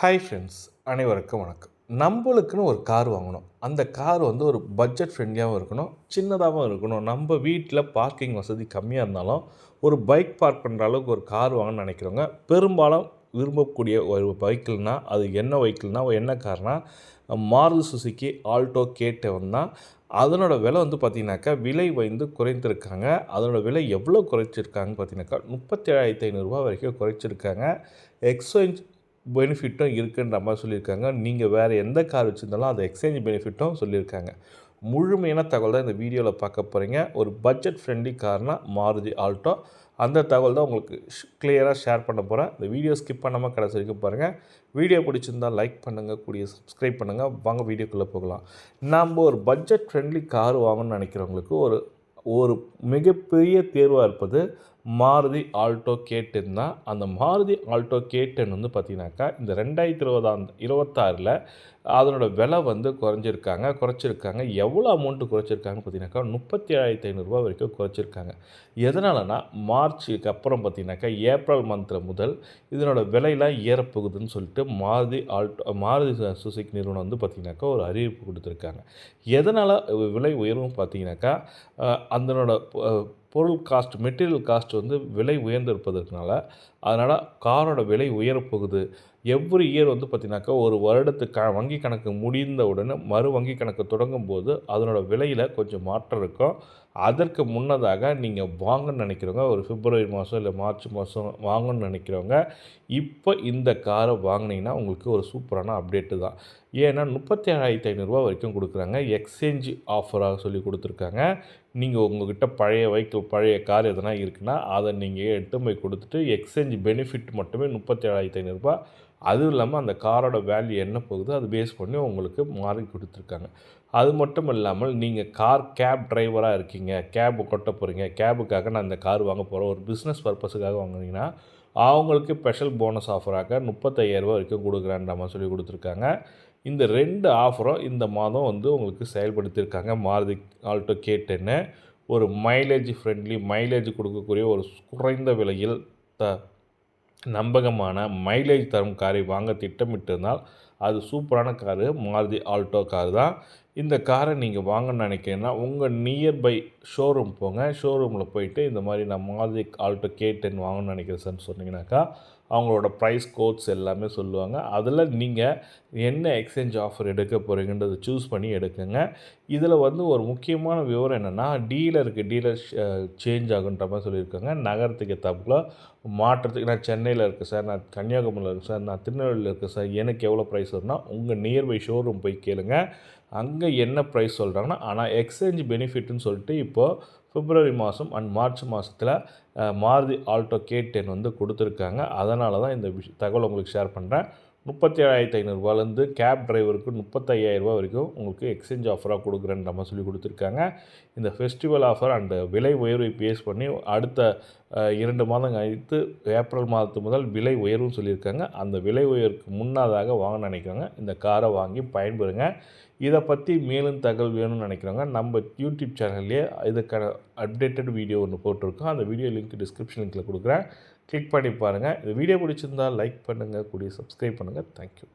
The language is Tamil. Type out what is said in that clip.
ஹாய் ஃப்ரெண்ட்ஸ் அனைவருக்கும் வணக்கம். நம்மளுக்குன்னு ஒரு கார் வாங்கணும். அந்த கார் வந்து ஒரு பட்ஜெட் ஃப்ரெண்ட்லியாகவும் இருக்கணும் சின்னதாகவும் இருக்கணும். நம்ம வீட்டில் பார்க்கிங் வசதி கம்மியாக இருந்தாலும் ஒரு பைக் பார்க் பண்ணுற அளவுக்கு ஒரு கார் வாங்கணும்னு நினைக்கிறவங்க பெரும்பாலும் விரும்பக்கூடிய ஒரு வெஹிக்கிள்னால் அது என்ன வெஹிக்கிள்னால் என்ன கார்னா மாருதி சுசுக்கி ஆல்டோ கேட்டவன் தான். அதனோட விலை வந்து பார்த்திங்கனாக்கா விலை வந்து குறைந்திருக்காங்க. அதனோட விலை எவ்வளோ குறைச்சிருக்காங்கன்னு பார்த்தீங்கன்னாக்கா முப்பத்தேழாயிரத்தி ஐநூறுரூவா வரைக்கும் குறைச்சிருக்காங்க. எக்ஸ்சேஞ்ச் பெனிஃபிட்டும் இருக்குன்ற மாதிரி சொல்லியிருக்காங்க. நீங்கள் வேறு எந்த கார் வச்சுருந்தாலும் அது எக்ஸ்சேஞ்ச் பெனிஃபிட்டும் சொல்லியிருக்காங்க. முழுமையான தகவல் தான் இந்த வீடியோவில் பார்க்க போகிறீங்க ஒரு பட்ஜெட் ஃப்ரெண்ட்லி கார்னால் மாருதி ஆல்டோ. அந்த தகவல் தான் உங்களுக்கு கிளியராக ஷேர் பண்ண போகிறேன் இந்த வீடியோ ஸ்கிப் பண்ணாமல் கடைசி வரைக்கும் பாருங்கள் வீடியோ பிடிச்சிருந்தால் லைக் பண்ணுங்கள் கூடிய சப்ஸ்கிரைப் பண்ணுங்கள் வாங்க வீடியோக்குள்ளே போகலாம். நம்ம ஒரு பட்ஜெட் ஃப்ரெண்ட்லி கார் வாங்கணும்னு நினைக்கிறவங்களுக்கு ஒரு ஒரு மிகப்பெரிய தேர்வாக இருப்பது மாருதி ஆல்டோ கேட்டுன்னு தான். அந்த மாருதி ஆல்டோ கேட்டுன்னு வந்து பார்த்திங்கனாக்கா இந்த ரெண்டாயிரத்தி இருபதாம் இருபத்தாறில் அதனோட விலை வந்து குறைஞ்சிருக்காங்க குறைச்சிருக்காங்க. எவ்வளோ அமௌண்ட்டு குறைச்சிருக்காங்கன்னு பார்த்தீங்கன்னாக்கா முப்பத்தி ஏழாயிரத்தி ஐநூறுரூவா வரைக்கும் குறைச்சிருக்காங்க. எதனாலனா மார்ச்சுக்கு அப்புறம் பார்த்தீங்கன்னாக்கா ஏப்ரல் மந்த்ல முதல் இதனோட விலையெல்லாம் ஏறப்போகுதுன்னு சொல்லிட்டு மாருதி ஆல்டோ மாருதி சுசுகி நிறுவனம் வந்து பார்த்திங்கனாக்கா ஒரு அறிவிப்பு கொடுத்துருக்காங்க. எதனால் விலை உயர்வும் பார்த்தீங்கன்னாக்கா அதனோட பொருள் காஸ்ட் மெட்டீரியல் காஸ்ட் வந்து விலை உயர்ந்திருப்பதற்கனால அதனால் காரோட விலை உயரப்போகுது. எவ்ரி இயர் வந்து பார்த்திங்கனாக்கா ஒரு வருடத்துக்கு க வங்கி கணக்கு முடிந்த உடனே மறு வங்கி கணக்கு தொடங்கும் போது அதனோட விலையில் கொஞ்சம் மாற்றம் இருக்கும். அதற்கு முன்னதாக நீங்கள் வாங்கன்னு நினைக்கிறவங்க ஒரு பிப்ரவரி மாதம் இல்லை மார்ச் மாதம் வாங்கணும்னு நினைக்கிறவங்க இப்போ இந்த காரை வாங்கினீங்கன்னா உங்களுக்கு ஒரு சூப்பரான அப்டேட்டு தான். ஏன்னா முப்பத்தி ஏழாயிரத்தி ஐநூறுரூவா வரைக்கும் கொடுக்குறாங்க. எக்ஸ்சேஞ்ச் ஆஃபராக சொல்லி கொடுத்துருக்காங்க. நீங்கள் உங்கள்கிட்ட பழைய வெஹிக்கிள் பழைய கார் எதனா இருக்குன்னா அதை நீங்கள் எடுத்து போய் கொடுத்துட்டு எக்ஸ்சேஞ்ச் பெனிஃபிட் மட்டுமே முப்பத்தி ஏழாயிரத்தி ஐநூறுரூபா அதுவும் இல்லாமல் அந்த காரோட வேல்யூ என்ன போகுதோ அது பேஸ் பண்ணி உங்களுக்கு மாறி கொடுத்துருக்காங்க. அது மட்டும் இல்லாமல் நீங்கள் கார் கேப் டிரைவராக இருக்கீங்க கேப் கொட்ட போகிறீங்க கேபுக்காக நான் இந்த கார் வாங்க போகிறேன் ஒரு பிஸ்னஸ் பர்பஸுக்காக வாங்குனீங்கன்னா அவங்களுக்கு ஸ்பெஷல் போனஸ் ஆஃபராக முப்பத்தையாயிரரூபா வரைக்கும் கொடுக்குறான்ற மாதிரி சொல்லி கொடுத்துருக்காங்க. இந்த ரெண்டு ஆஃபரும் இந்த மாதம் வந்து உங்களுக்கு செயல்படுத்தியிருக்காங்க. மாருதி ஆல்டோ கே டென்னு ஒரு மைலேஜ் ஃப்ரெண்ட்லி மைலேஜ் கொடுக்கக்கூடிய ஒரு குறைந்த விலையில் த நம்பகமான மைலேஜ் தரும் காரை வாங்க திட்டமிட்டிருந்தால் அது சூப்பரான காரு மாருதி ஆல்டோ கார் தான். இந்த காரை நீங்கள் வாங்கன்னு நினைக்கிறீங்கன்னா உங்கள் நியர்பை ஷோரூம் போங்க. ஷோரூமில் போயிட்டு இந்த மாதிரி நான் மாருதி ஆல்டோ கே டென் வாங்கணும்னு நினைக்கிறேன் சார் சொன்னீங்கன்னாக்கா அவங்களோட ப்ரைஸ் கோட்ஸ் எல்லாமே சொல்லுவாங்க. அதில் நீங்கள் என்ன எக்ஸ்சேஞ்ச் ஆஃபர் எடுக்க போகிறீங்கன்றதை சூஸ் பண்ணி எடுக்குங்க. இதில் வந்து ஒரு முக்கியமான விவரம் என்னென்னா டீலருக்கு டீலர் சேஞ்ச் ஆகுன்ற மாதிரி சொல்லியிருக்காங்க. நகரத்துக்கு தப்புல மாற்றத்துக்கு நான் சென்னையில் இருக்கேன் சார் நான் கன்னியாகுமரியில் இருக்கேன் சார் நான் திருநெல்வேலியில் இருக்கேன் சார் எனக்கு எவ்வளோ ப்ரைஸ் வரும்னா உங்கள் நியர்பை ஷோரூம் போய் கேளுங்கள் அங்கே என்ன ப்ரைஸ் சொல்கிறாங்கன்னா ஆனால் எக்ஸ்சேஞ்ச் பெனிஃபிட்னு சொல்லிட்டு இப்போது பிப்ரவரி மாதம் அண்ட் மார்ச் மாதத்தில் மாருதி ஆல்டோ கே டென் வந்து கொடுத்துருக்காங்க. அதனால தான் இந்த விஷ் தகவல் உங்களுக்கு ஷேர் பண்ணுறேன் முப்பத்தி ஏழாயிரத்தி ஐநூறுரூவாலேருந்து கேப் டிரைவருக்கு முப்பத்தையாயிரரூபா வரைக்கும் உங்களுக்கு எக்ஸ்சேஞ்ச் ஆஃபராக கொடுக்குறேன்ற மாதிரி சொல்லி கொடுத்துருக்காங்க. இந்த ஃபெஸ்டிவல் ஆஃபர் அண்டு விலை உயர்வை பேஸ் பண்ணி அடுத்த இரண்டு மாதம் கழித்து ஏப்ரல் மாதத்து முதல் விலை உயர்வுன்னு சொல்லியிருக்காங்க. அந்த விலை உயர்வுக்கு முன்னதாக வாங்க நினைக்கிறோங்க இந்த காரை வாங்கி பயன்பெறுங்க. இதை பற்றி மேலும் தகவல் வேணும்னு நினைக்கிறவங்க நம்ம யூடியூப் சேனல்லையே இதுக்கான அப்டேட்டட் வீடியோ ஒன்று போட்டிருக்கோம். அந்த வீடியோ லிங்க் டிஸ்கிரிப்ஷன் லிங்கில் கொடுக்குறேன். கிளிக் பண்ணி பாருங்கள் இந்த வீடியோ பிடிச்சிருந்தால் லைக் பண்ணுங்கள் கூடிய சப்ஸ்கிரைப் பண்ணுங்கள் தேங்க்யூ.